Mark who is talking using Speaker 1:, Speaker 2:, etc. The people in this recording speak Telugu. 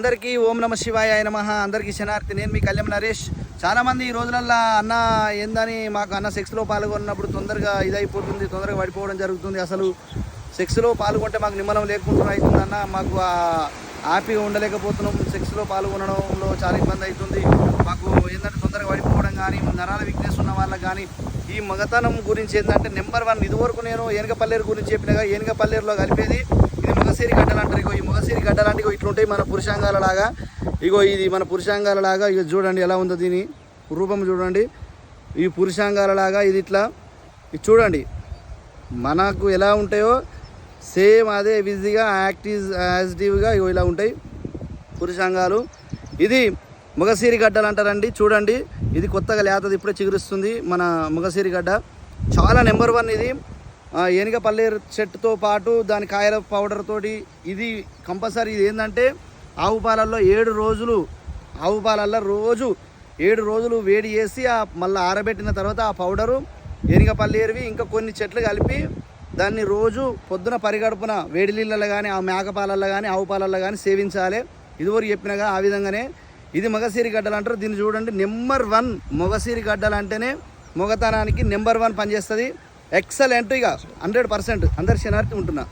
Speaker 1: అందరికీ ఓం నమ శివాయ నమ. అందరికీ శనార్థి నేను మీ కళ్యాణ్ నరేష్. చాలామంది ఈ రోజులల్లో అన్న ఏందని మాకు అన్న సెక్స్లో పాల్గొన్నప్పుడు తొందరగా ఇదైపోతుంది తొందరగా పడిపోవడం జరుగుతుంది. అసలు సెక్స్లో పాల్గొంటే మాకు నిమ్మలం లేకుండా అవుతుంది అన్న మాకు హ్యాపీగా ఉండలేకపోతున్నాం. సెక్స్లో పాల్గొనడంలో చాలా ఇబ్బంది అవుతుంది. మాకు ఏంటంటే తొందరగా పడిపోవడం కానీ నరాల వీక్నెస్ ఉన్న వాళ్ళకి కానీ ఈ మగతనం గురించి ఏంటంటే నెంబర్ వన్ ఇదివరకు నేను ఏనుగపల్లేరు గురించి చెప్పినగా ఏనుగపల్లేరులో కలిపేది ఇది మగసిరి గడ్డలు అంటారు ఇగో ఈ మగసిరి గడ్డలు అంటే ఇగో ఇట్లుంటాయి మన పురుషాంగాల లాగా ఇగో ఇది మన పురుషాంగాల లాగా ఇగో చూడండి ఎలా ఉందో దీని రూపం చూడండి. ఈ పురుషాంగాల లాగా ఇది ఇట్లా. ఇది చూడండి. మనకు ఎలా ఉంటాయో సేమ్ అదే విజిగా యాక్టివ్ యాజిటివ్గా ఇగో ఇలా ఉంటాయి పురుషాంగాలు. ఇది మగసిరి గడ్డలు అంటారండి చూడండి. ఇది కొత్తగా లేతది ఇప్పుడే చిగురుస్తుంది మన మగసిరి గడ్డ చాలా నెంబర్ వన్ ఇది. ఆ, చెట్టుతో పాటు దాని కాయల పౌడర్ తోటి ఇది కంపల్సరీ ఇది ఏంటంటే ఆవు పాలల్లో ఏడు రోజులు ఆవు పాలల్లో రోజు ఏడు రోజులు వేడి చేసి ఆ మళ్ళీ ఆరబెట్టిన తర్వాత ఆ పౌడరు ఏనుగ ఎరివి ఇంకా కొన్ని చెట్లు కలిపి దాన్ని రోజు పొద్దున పరిగడుపున వేడి నీళ్ళల్లో కానీ ఆ మేక పాలల్లో కానీ ఆవు పాలల్లో కానీ సేవించాలి. ఇదివరకు చెప్పినగా ఆ విధంగానే ఇది మగసిరి గడ్డలు అంటారు. దీన్ని చూడండి నెంబర్ వన్ మొగసిరి గడ్డలు అంటేనే మొగతనానికి నెంబర్ వన్ పనిచేస్తుంది. ఎక్సలెంట్గా హండ్రెడ్ పర్సెంట్ అందరి శనార్థి ఉంటున్నా.